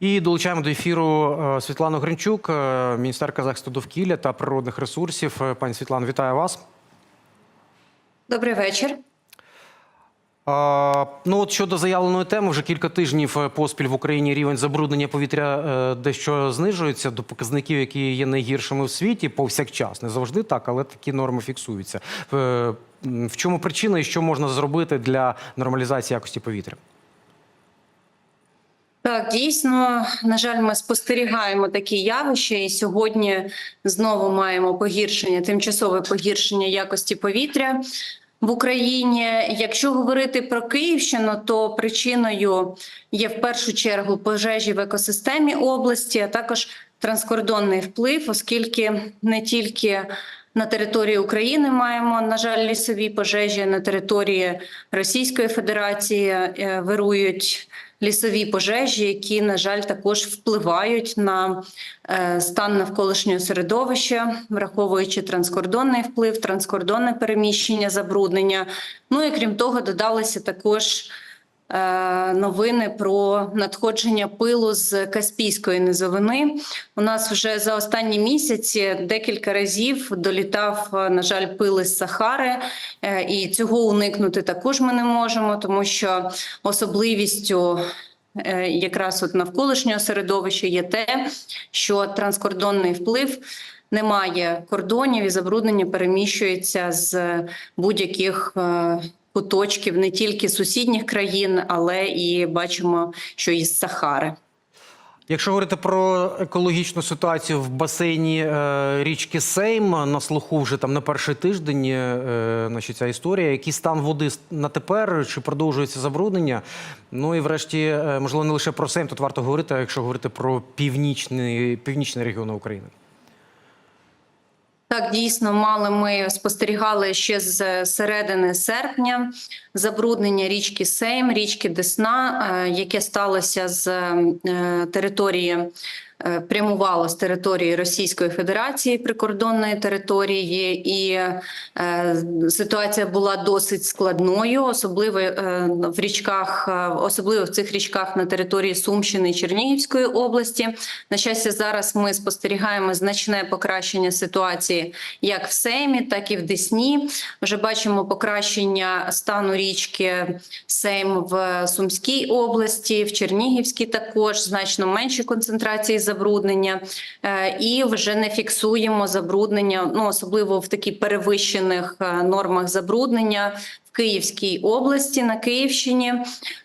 І долучаємо до ефіру е, Світлану Гринчук, е, міністерка захисту довкілля та природних ресурсів. Е, Пані Світлано, вітаю вас. Добрий вечір. Ну от щодо заявленої теми, вже кілька тижнів поспіль в Україні рівень забруднення повітря дещо знижується до показників, які є найгіршими в світі, повсякчас. Не завжди так, але такі норми фіксуються. В чому причина і що можна зробити для нормалізації якості повітря? Так, дійсно, на жаль, ми спостерігаємо такі явища, і сьогодні знову маємо погіршення, тимчасове погіршення якості повітря в Україні. Якщо говорити про Київщину, то причиною є в першу чергу пожежі в екосистемі області, а також транскордонний вплив, оскільки не тільки на території України маємо, на жаль, лісові пожежі на території Російської Федерації е, вирують лісові пожежі, які, на жаль, також впливають на е, стан навколишнього середовища, враховуючи транскордонний вплив, транскордонне переміщення, забруднення. Ну і крім того, додалися також. Е, Новини про надходження пилу з Каспійської низовини. У нас вже за останні місяці декілька разів долітав, е, на жаль, пил із Сахари, Е, і цього уникнути також ми не можемо, тому що особливістю якраз от навколишнього середовища є те, що транскордонний вплив. Немає кордонів і забруднення переміщується з будь-яких куточків не тільки сусідніх країн, але і бачимо, що із Сахари. Якщо говорити про екологічну ситуацію в басейні е, річки Сейм, на слуху вже там на перший тиждень е, значить, ця історія. Який стан води на тепер? Чи продовжується забруднення? Ну і врешті, е, можливо, не лише про Сейм, тут варто говорити, а якщо говорити про північний, північний регіон України. Так, дійсно, мали ми спостерігали ще з середини серпня забруднення річки Сейм, річки Десна, е, яке сталося з е, території. Е, Прямувало з території Російської Федерації прикордонної території, і е, ситуація була досить складною, особливо е, в річках, особливо в цих річках на території Сумщини і Чернігівської області. На щастя, зараз ми спостерігаємо значне покращення ситуації як в Сеймі, так і в Десні. Вже бачимо покращення стану річки Сейм в Сумській області, в Чернігівській також значно менші концентрації забруднення, Е, і вже не фіксуємо забруднення, ну особливо в такі перевищених е, нормах забруднення. Київській області на Київщині,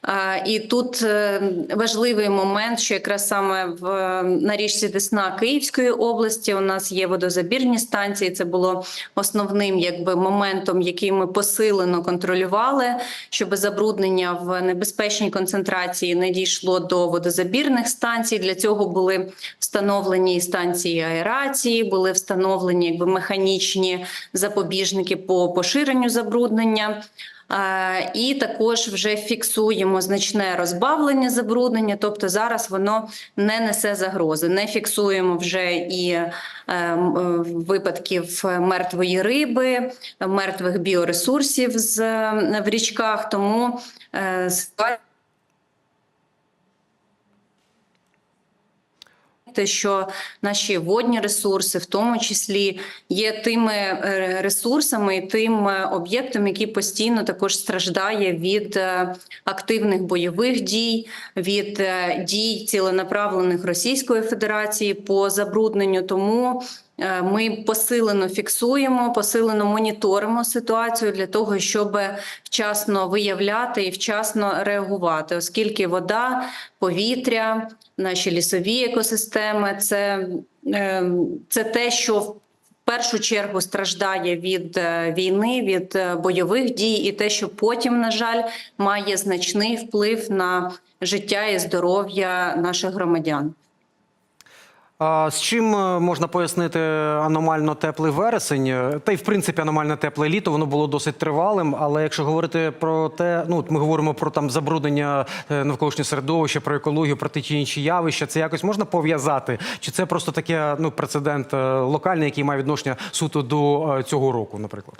Е, і тут е, важливий момент, що якраз саме в на річці Десна Київської області у нас є водозабірні станції. Це було основним якби моментом, який ми посилено контролювали, щоб забруднення в небезпечній концентрації не дійшло до водозабірних станцій. Для цього були встановлені станції аерації, були встановлені якби механічні запобіжники по поширенню забруднення. І також вже фіксуємо значне розбавлення забруднення, тобто зараз воно не несе загрози. Не фіксуємо вже і е, е, випадків мертвої риби, мертвих біоресурсів е, в річках. Тому ситуація те, що наші водні ресурси, в тому числі, є тими е, ресурсами і тим е, об'єктом, який постійно також страждає від е, активних бойових дій, від дій ціленаправлених Російської Федерації по забрудненню. Тому ми посилено фіксуємо, посилено моніторимо ситуацію для того, щоб вчасно виявляти і вчасно реагувати, оскільки вода, повітря, наші лісові екосистеми це, е, це те, що в першу чергу страждає від е, війни, від е, бойових дій, і те, що потім, на жаль, має значний вплив на життя і здоров'я наших громадян. З чим е, можна пояснити аномально теплий вересень? Е, Та й в принципі аномально тепле літо воно було досить тривалим. Але якщо говорити про те, ну ми говоримо про там забруднення е, навколишнього середовища, про екологію, про ті інші явища, це якось можна пов'язати? Чи це просто таке ну прецедент локальний, який має відношення суто до цього року, наприклад?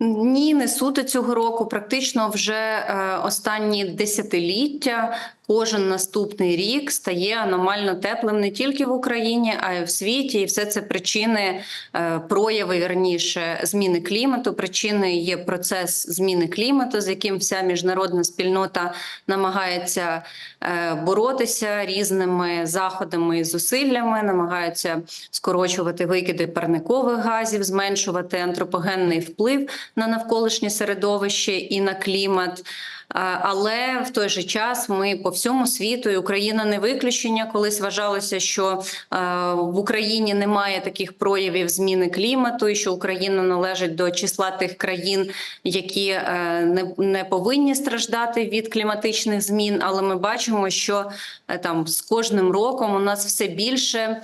Ні, не суто цього року. Практично вже останні десятиліття кожен наступний рік стає аномально теплим не тільки в Україні, а й в світі. І все це причини е, прояви вірніше зміни клімату. Причини є процес зміни клімату, з яким вся міжнародна спільнота намагається е, боротися різними заходами і зусиллями, намагаються скорочувати викиди парникових газів, зменшувати антропогенний вплив на навколишнє середовище і на клімат. Але в той же час ми по всьому світу, і Україна не виключення. Колись вважалося, що е, в Україні немає таких проявів зміни клімату, і що Україна належить до числа тих країн, які е, не, повинні страждати від кліматичних змін. Але ми бачимо, що е, там з кожним роком у нас все більше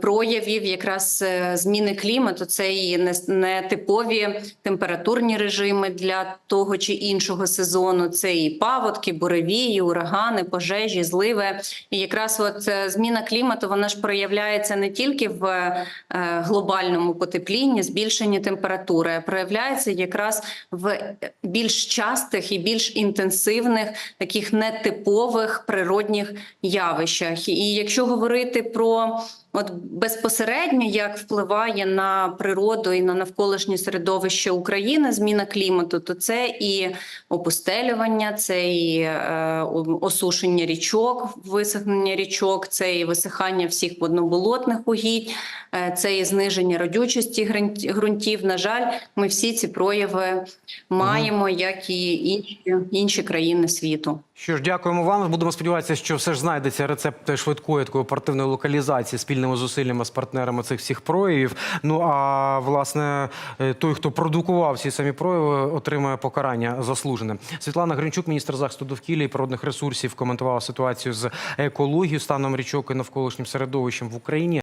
проявів якраз зміни клімату. Це і не, не типові температурні режими для того чи іншого сезону. Це і паводки, буревії, урагани, пожежі, зливи. І якраз от е, зміна клімату вона ж проявляється не тільки в е, глобальному потеплінні, збільшенні температури, а проявляється якраз в більш частих і більш інтенсивних, таких нетипових природних явищах. І якщо говорити про От безпосередньо як впливає на природу і на навколишнє середовище України зміна клімату, то це і опустелювання, це і е, осушення річок, висохнення річок, це і висихання всіх водноболотних угідь, е, це і зниження родючості ґрунт- ґрунтів. На жаль, ми всі ці прояви маємо, як і інші, інші країни світу. Що ж, дякуємо вам. Будемо сподіватися, що все ж знайдеться рецепт швидкої такої оперативної локалізації спільними зусиллями з партнерами цих всіх проявів. Ну а власне е, той, хто продукував ці самі прояви, отримає покарання заслужене. Світлана Гринчук, міністр захисту довкілля і природних ресурсів, коментувала ситуацію з екологією, станом річок і навколишнім середовищем в Україні.